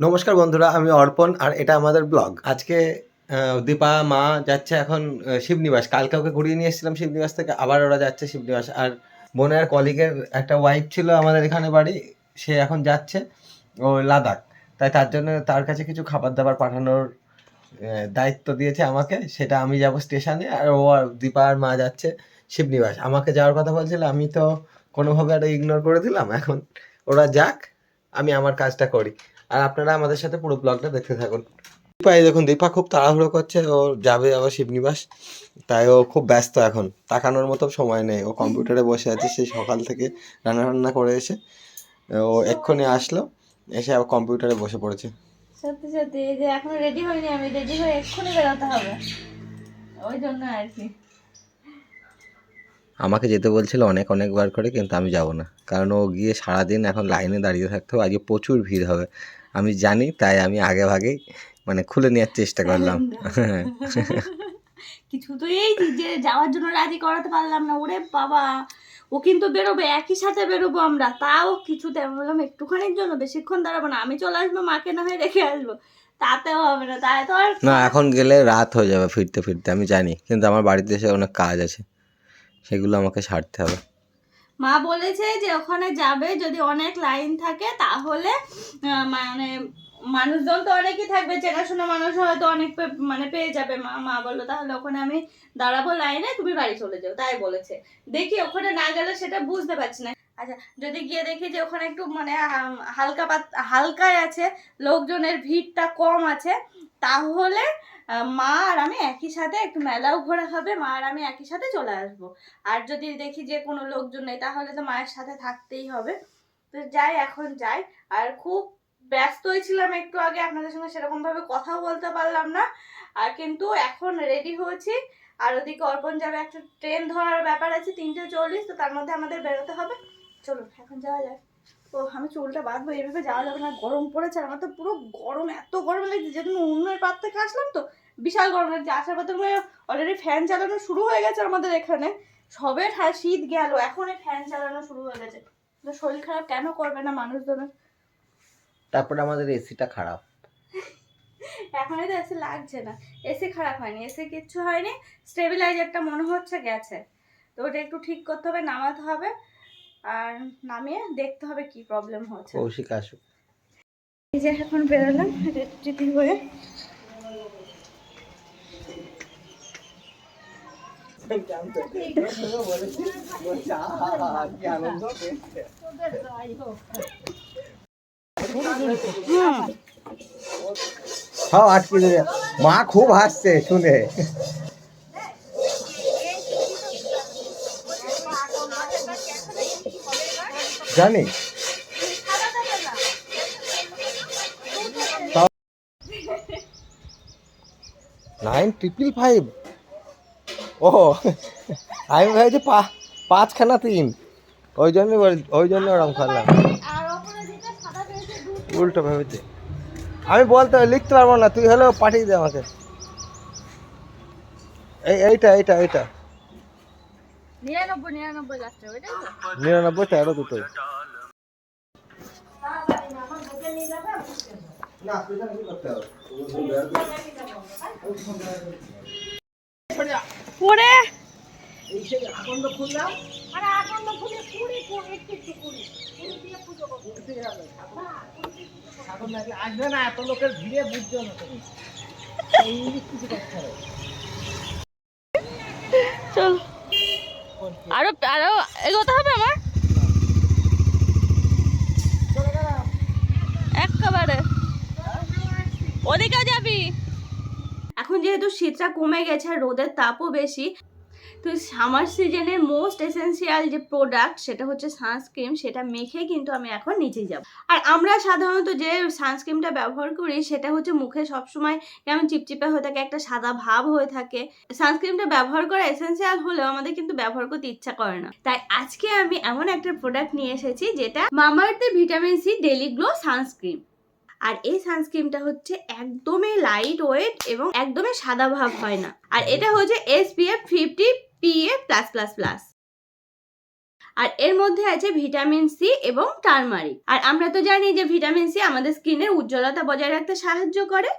নমস্কার বন্ধুরা, আমি অর্পণ আর এটা আমাদের ব্লগ। আজকে দীপা, মা যাচ্ছে এখন শিবনিবাস। কালকে ওকে ঘুরিয়ে নিয়ে এসেছিলাম শিবনিবাস থেকে, আবার ওরা যাচ্ছে শিবনিবাস। আর বোনের কলিগের একটা ওয়াইফ ছিল আমাদের এখানে বাড়ি, সে এখন যাচ্ছে, ও লাদাখ। তাই তার জন্য তার কাছে কিছু খাবার দাবার পাঠানোর দায়িত্ব দিয়েছে আমাকে। সেটা আমি যাব স্টেশনে, আর ও আর দীপা আর মা যাচ্ছে শিবনিবাস। আমাকে যাওয়ার কথা বলছিল, আমি তো কোনোভাবে একটা ইগনোর করে দিলাম। এখন ওরা যাক, আমি আমার কাজটা করি। আর আপনারা আমাদের সাথে পুরো ব্লগটা দেখতে থাকুন। দীপা এই দেখুন দীপা খুব তাড়াহুড়ো করছে ও যাবে আবার শিবনিবাস। তাই ও খুব ব্যস্ত এখন তাকানোর মতো সময় নেই। ও কম্পিউটারে বসে আছে সেই সকাল থেকে রান্না রান্না করে এসে ও এক্ষুনি আসলো এসে আবার কম্পিউটারে বসে পড়েছে। সত্যি সত্যি এই যে এখনও রেডি হয়নি আমি রেডি হয়ে এক্ষুনি বেরোতে হবে। ওই জন্য আর কি। আমাকে যেতে বলছিল অনেক অনেকবার করে কিন্তু আমি যাব না। কারণ ও গিয়ে সারাদিন এখন লাইনে দাঁড়িয়ে থাকতে হবে আজকে প্রচুর ভিড় হবে। আমি জানি তাই আমি আগে ভাগেই মানে খুলে নেওয়ার চেষ্টা করলাম। কিছু তো এই যে যাওয়ার জন্য রাজি করাতে পারলাম না ওরে বাবা। ও কিন্তু বেরোবে একই সাথে বেরোবো আমরা। তাও কিছুতে আমি বললাম একটুখানির জন্য বেশিক্ষণ দাঁড়াবো না। আমি চলে আসব মাকে না হয় রেখে আসব। তাতেও হবে না তাই তো আর না এখন গেলে রাত হয়ে যাবে ফিরতে ফিরতে। আমি জানি কিন্তু আমার বাড়িতে এসে অনেক কাজ আছে। সেগুলো আমাকে সারতে হবে। মা বলেছে যে ওখানে যাবে যদি অনেক লাইন থাকে তাহলে মানে মানুষজন তো অনেকই থাকবে, চেনাশোনা মানুষ হয়তো অনেক মানে পেয়ে যাবে। মা মা বলল, তাহলে ওখানে আমি দাঁড়াবো লাইনে, তুমি বাড়ি চলে যাও। তাই বলেছে। দেখি ওখানে না গেলে সেটা বুঝতে পারছি না। আচ্ছা যদি গিয়ে দেখি যে ওখানে একটু মানে হালকা পাত- হালকায় আছে, লোকজনের ভিড়টা কম আছে, তাহলে মা আর আমি একই সাথে একটু মেলাও ঘোরা হবে, মা আর আমি একই সাথে চলে আসব। আর যদি দেখি যে কোনো লোকজন নেই, তাহলে তো মায়ের সাথে থাকতেই হবে। তো যাই, এখন যাই। আর খুব ব্যস্তই ছিলাম একটু আগে, আপনাদের সঙ্গে সেরকম ভাবে কথাও বলতে পারলাম না। আর কিন্তু এখন রেডি হয়েছি। আর ওদিকে অর্পণ যাবে, একটা ট্রেন ধরার ব্যাপার আছে, তিনটে চল্লিশ, তো তার মধ্যে আমাদের বেরোতে হবে। চলুন এখন যাওয়া যায় ও আমি চুলটা বাঁধবো এইভাবে যাওয়া যাবে না গরম পড়েছে আর আমার তো পুরো গরম এত গরম লাগছে যেদিন উনুনের পাত থেকে আসলাম তো বিশাল গরম লাগছে আসার পর তুমি অলরেডি ফ্যান চালানো শুরু হয়ে গেছে আমাদের এখানে। সবে শীত গেল এখন ফ্যান চালানো শুরু হয়ে গেছে। তো শরীর খারাপ কেন করবে না মানুষজনের? তারপরে আমাদের এসিটা খারাপ। এখন তো এসি লাগছে না এসি খারাপ হয়নি এসি কিচ্ছু হয়নি স্টেবিলাইজারটা মনে হচ্ছে গেছে। তো ওটা একটু ঠিক করতে হবে নামাতে হবে আর নামিয়ে দেখতে হবে কি প্রবলেম হচ্ছে। কৌশিক আসুক। এই যে এখন বেরোলাম রেডি হয়ে। সব আটকে মা খুব হাসছে শুনে। জানি। নাইন ট্রিপল ফাইভ ও আমি ভাবছি পাঁচখানা তিন। ওই জন্য ওই জন্য ওরকম দুধ উল্টো ভেবেছে। আমি বলতে লিখতে পারব না, তুই হলেও পাঠিয়ে দে আমাকে। এই এইটা এইটা এইটা। নিরানব্বই নিরানব্বই ওইটাই তো। নিরানব্বই তেরো দুটোই। ওরে! চল। আরও আরও এগোতে হবে আমার? একেবারে ওদিকে যাবি। এখন যেহেতু শীতটা কমে গেছে আর রোদের তাপও বেশি তো সামার সিজনের মোস্ট এসেন্সিয়াল যে প্রোডাক্ট সেটা হচ্ছে সানস্ক্রিম সেটা মেখে কিন্তু আমি এখন নিচে যাব। আর আমরা সাধারণত যে সানস্ক্রিমটা ব্যবহার করি, সেটা হচ্ছে মুখে সবসময় কেমন চিপচিপে হয়ে থাকে, একটা সাদা ভাব হয়ে থাকে। সানস্ক্রিমটা ব্যবহার করা এসেন্সিয়াল হলেও আমাদের কিন্তু ব্যবহার করতে ইচ্ছা করে না। তাই আজকে আমি এমন একটা প্রোডাক্ট নিয়ে এসেছি, যেটা মামার্থে vitamin C daily glow sunscreen আর এই সানস্ক্রিনটা হচ্ছে একদমই লাইট ওয়েট এবং একদমই সাদা ভাব হয় না। আর এটা হচ্ছে SPF fifty PA plus plus plus আর এর মধ্যে আছে ভিটামিন সি এবং টারমারিক আর আমরা তো জানি যে ভিটামিন সি আমাদের স্কিনের উজ্জ্বলতা বজায় রাখতে সাহায্য করে,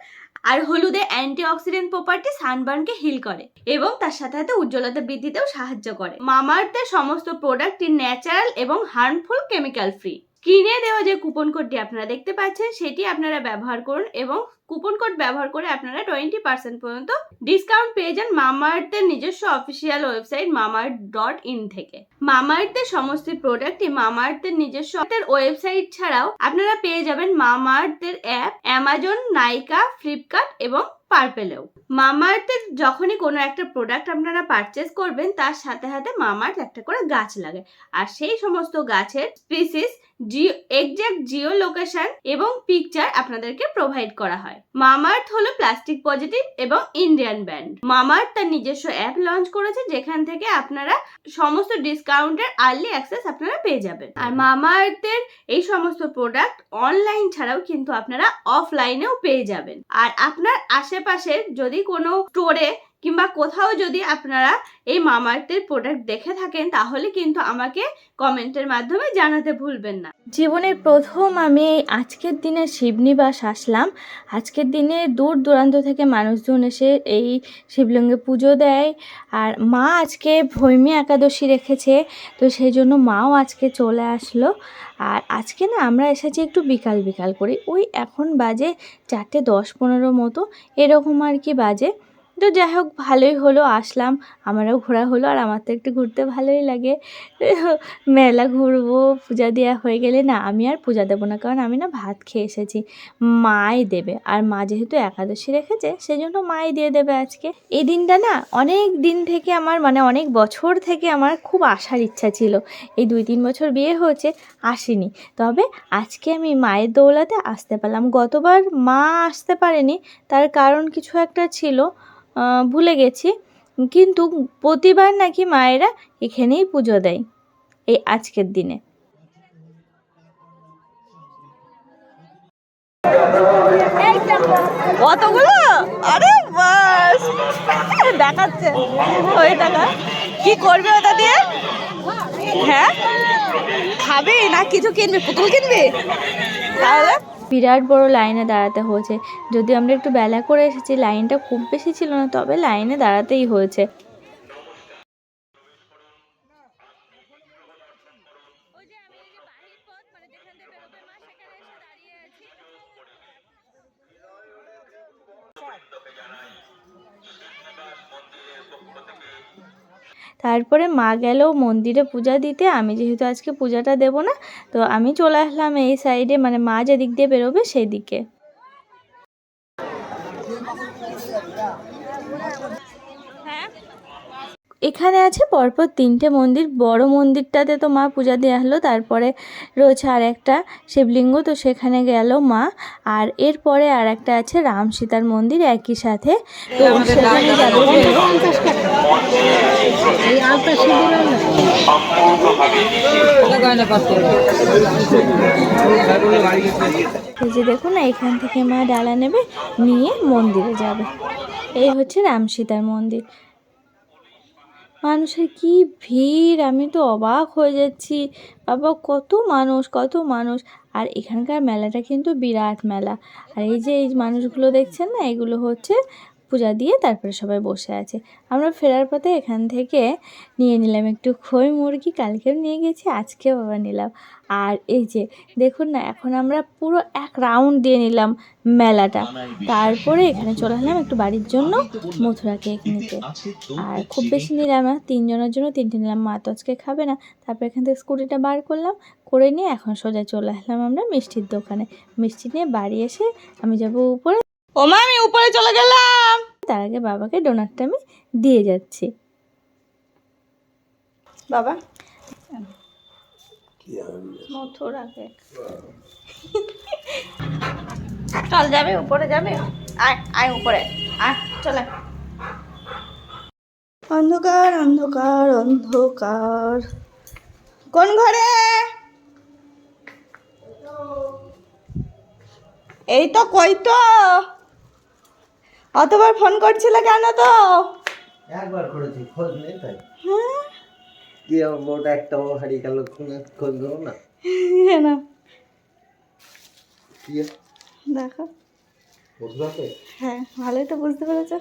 আর হলুদে অ্যান্টিঅক্সিডেন্ট প্রপার্টি সানবার্নকে হিল করে এবং তার সাথে সাথে উজ্জ্বলতা বৃদ্ধিতেও সাহায্য করে। মামার্থের সমস্ত প্রোডাক্টটি ন্যাচারাল এবং হার্মফুল কেমিক্যাল ফ্রি স্ক্রিনে দেওয়া যে কুপন কোডটি আপনারা দেখতে পাচ্ছেন, সেটি আপনারা ব্যবহার করুন এবং কুপন কোড ব্যবহার করে আপনারা টোয়েন্টি পার্সেন্ট পর্যন্ত ডিসকাউন্ট পেয়ে যান মামাআর্থের নিজস্ব official website Mamaearth dot in থেকে। মামাআর্থের সমস্ত প্রোডাক্টই মামাআর্থের নিজস্ব ওয়েবসাইট ছাড়াও আপনারা পেয়ে যাবেন মামাআর্থের অ্যাপ অ্যামাজন নাইকা ফ্লিপকার্ট এবং পার্পেলেও মামাআর্থের যখনই কোনো একটা প্রোডাক্ট আপনারা পারচেস করবেন, তার সাথে সাথে মামাআর্থ একটা করে গাছ লাগে। আর সেই সমস্ত গাছের species geo exact geo location এবং পিকচার আপনাদেরকে প্রোভাইড করা হয়। মামাআর্থ হলো প্লাস্টিক পজিটিভ এবং ইন্ডিয়ান ব্র্যান্ড মামাআর্থ তার নিজস্ব অ্যাপ লঞ্চ করেছে যেখান থেকে আপনারা সমস্ত ডিসকাউন্টের আর্লি অ্যাক্সেস আপনারা পেয়ে যাবেন। আর মামাআর্থের এই সমস্ত প্রোডাক্ট অনলাইন ছাড়াও কিন্তু আপনারা অফলাইনেও পেয়ে যাবেন। আর আপনার আশেপাশের যদি কোনো স্টোরে কিংবা কোথাও যদি আপনারা এই মামাআর্থের প্রোডাক্ট দেখে থাকেন, তাহলে কিন্তু আমাকে কমেন্টের মাধ্যমে জানাতে ভুলবেন না। জীবনের প্রথম আমি আজকের দিনে শিবনিবাস আসলাম। আজকের দিনে দূর দূরান্ত থেকে মানুষজন এসে এই শিবলিঙ্গে পুজো দেয়। আর মা আজকে ভৈমী একাদশী রেখেছে, তো সেই জন্য মাও আজকে চলে আসলো। আর আজকে না আমরা এসেছি একটু বিকাল বিকাল করে। ওই এখন বাজে চারটে দশ পনেরো মতো, এরকম আর কি বাজে। তো যাই হোক, ভালোই হলো, আসলাম। আমারও ঘোরা হলো, আর আমার তো একটু ঘুরতে ভালোই লাগে। মেলা ঘুরবো, পূজা দেওয়া হয়ে গেলে না, আমি আর পূজা দেবো না, কারণ আমি না ভাত খেয়ে এসেছি। মাই দেবে, আর মা যেহেতু একাদশী রেখেছে সেই জন্য মাই দিয়ে দেবে আজকে। এই দিনটা না, অনেক দিন থেকে আমার মানে অনেক বছর থেকে আমার খুব আসার ইচ্ছা ছিল। এই দুই তিন বছর বিয়ে হয়েছে, আসিনি। তবে আজকে আমি মায়ের দৌলাতে আসতে পারলাম। গতবার মা আসতে পারেনি, তার কারণ কিছু একটা ছিল। ভুলে গেছি। কিন্তু প্রতিবার নাকি মায়েরা এখানেই পুজো দেয় এই আজকের দিনে। কতগুলো? আরে বাস! দেখাচ্ছে। ওই টাকা। কি করবে ওটা দিয়ে? হ্যাঁ? খাবে না কিছু কিনবে? পুতুল কিনবে? তাহলে? বিরাট বড় লাইনে দাঁড়াতে হয়েছে। যদি আমরা একটু বেলা করে এসেছি, লাইনটা খুব বেশি ছিল না, তবে লাইনে দাঁড়াতেই হয়েছে। তারপরে মা গেল মন্দিরে পূজা দিতে। আমি যেহেতু আজকে পূজাটা দেব না তো আমি চলে আসলাম এই সাইডে মানে মা যেদিক দিয়ে বেরোবে সেই দিকে এখানে আছে পরপর তিনটে মন্দির। বড় মন্দিরটাতে তো মা পূজা দেওয়া হলো তারপরে রয়েছে আর একটা শিবলিঙ্গ তো সেখানে গেল মা। আর এরপরে আর একটা আছে রাম সীতার মন্দির একই সাথে। তো সেখানে যাবে। যে দেখুন না, এখান থেকে মা ডালা নেবে, নিয়ে মন্দিরে যাবে। এই হচ্ছে রাম সীতার মন্দির। মানুষের কি ভিড়, আমি তো অবাক হয়ে যাচ্ছি। বাবা, কত মানুষ কত মানুষ। আর এখানকার মেলাটা কিন্তু বিরাট মেলা। আর এই যে এই মানুষগুলো দেখছেন না, এগুলো হচ্ছে পূজা দিয়ে তারপরে সবাই বসে আছে। আমরা ফেরার পথে এখান থেকে নিয়ে নিলাম একটু খই মুরগি, কালকেও নিয়ে গেছি, আজকেও বাবা নিলাম। আর এই যে, দেখুন না, এখন আমরা পুরো এক রাউন্ড দিয়ে নিলাম মেলাটা। তারপরে এখানে চলে আসলাম একটু বাড়ির জন্য মথুরা কেক নিতে। আর খুব বেশি নিলাম না, তিনজনের জন্য তিনটে নিলাম, মা তো আজকে খাবে না। তারপর এখান থেকে স্কুটিটা বার করলাম, করে নিয়ে এখন সোজা চলে আসলাম আমরা মিষ্টির দোকানে। মিষ্টি নিয়ে বাড়ি এসে আমি যাব উপরে। ও মা আমি উপরে চলে গেলাম। তার আগে বাবাকে ডোনারটা আমি দিয়ে যাচ্ছি। বাবা? মথুরা কেক চল যাবে উপরে যাবে? আয় আয় উপরে। আয় চলে। অন্ধকার অন্ধকার অন্ধকার। কোন ঘরে? এই তো কই তো? অতবার ফোন করছিলে কেন তো? একবার করেছি খোঁজ নেই তাই। হ্যাঁ? কি আমার বউটা একটাও হারিয়ে গেল খোঁজ দেবো না? না। কি দেখো। বুঝতে হ্যাঁ ভালোই তো বুঝতে পেরেছ।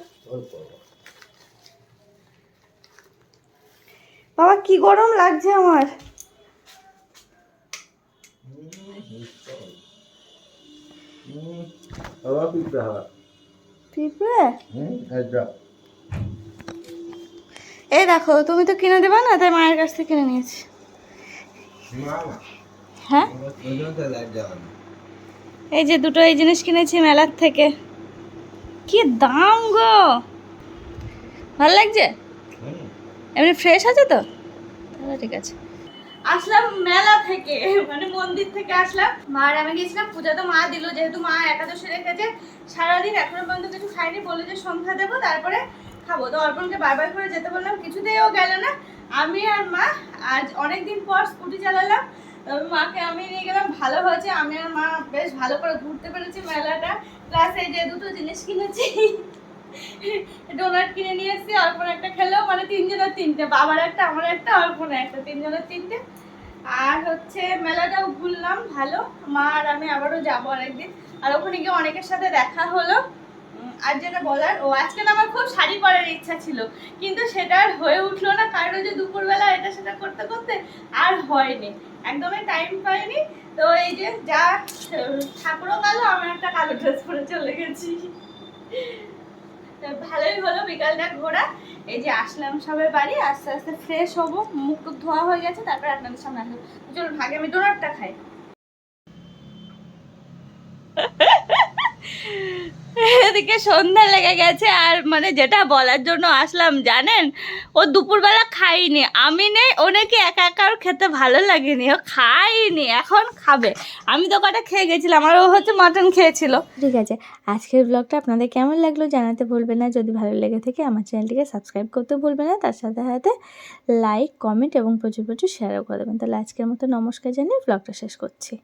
বাবা কি গরম লাগছে আমার। পিঁপড়ে হাওয়া। পিঁপড়ে এই দেখো তুমি তো কিনে দেবে না? তাই মায়ের কাছ থেকে কিনে নিয়েছি। হ্যাঁ? এই যে দুটো এই জিনিস কিনেছি মেলার থেকে। কি দাম গো! ভালো লাগছে? এমনি ফ্রেশ আছে তো? তাহলে ঠিক আছে। আসলাম মেলা থেকে মানে মন্দির থেকে আসলাম। মা আর আমি গেছিলাম, পূজা তো মা দিল, যেহেতু মা একাদশী রেখেছে, সারাদিন এখনও পর্যন্ত কিছু খাইনি বলে যে সন্ধ্যা দেবো, তারপরে খাব। তো অর্পণকে বারবার করে যেতে বললাম কিছুতেই ও গেল না। আমি আর মা আজ অনেক দিন পর স্কুটি চালালাম, তবে মাকে আমি নিয়ে গেলাম, ভালো হয়েছে। আমি আর মা বেশ ভালো করে ঘুরতে পেরেছি মেলাটা। এই যে দুটো জিনিস কিনেছি ডোনাট কিনে নিয়ে এসেছি, অর্পণ একটা খেলো মানে তিনজনের তিনটে, বাবার একটা, আমার একটা অর্পণ একটা, তিনজনের তিনটে। আর হচ্ছে মেলাটাও ঘুরলাম, ভালো। মা আর আমি আবারও যাব আরেকদিন আর ওখানে গিয়ে অনেকের সাথে দেখা হলো। আর যেটা বলার, ও আজকে না আমার খুব শাড়ি পরার ইচ্ছা ছিল, কিন্তু সেটা আর হয়ে উঠল না, কারণ যে দুপুরবেলা এটা সেটা করতে করতে আর হয়নি। একদমই টাইম পাইনি। তো এই যে যা, ঠাকুরও কালো, আমি একটা কালো ড্রেস পরে চলে গেছি। ভালোই হলো বিকালটা ঘোরা। এই যে আসলাম সবাই বাড়ি, আস্তে আস্তে ফ্রেশ হব, মুখ ধোয়া হয়ে গেছে, তারপরে আপনাদের সামনে আসব। চলুন, আগে আমি ডোনারটা খাই। এদিকে সন্ধ্যা লেগে গেছে আর মানে যেটা বলার জন্য আসলাম, জানেন? ও দুপুরবেলা খাইনি আমি নেই, ও একা একা ওর খেতে ভালো লাগেনি। ও খাইনি এখন খাবে। আমি তো কটা খেয়ে গেছিলাম, আর ও হচ্ছে মাটন খেয়েছিল। ঠিক আছে, আজকের ব্লগটা আপনাদের কেমন লাগল জানাতে ভুলবেন না। যদি ভালো লেগে থাকে, আমার চ্যানেলটিকে সাবস্ক্রাইব করতে ভুলবেন না। তার সাথে সাথে লাইক কমেন্ট এবং প্রচুর প্রচুর শেয়ারও করে দেবেন। তাহলে আজকের মতো নমস্কার জানিয়ে ব্লগটা শেষ করছি।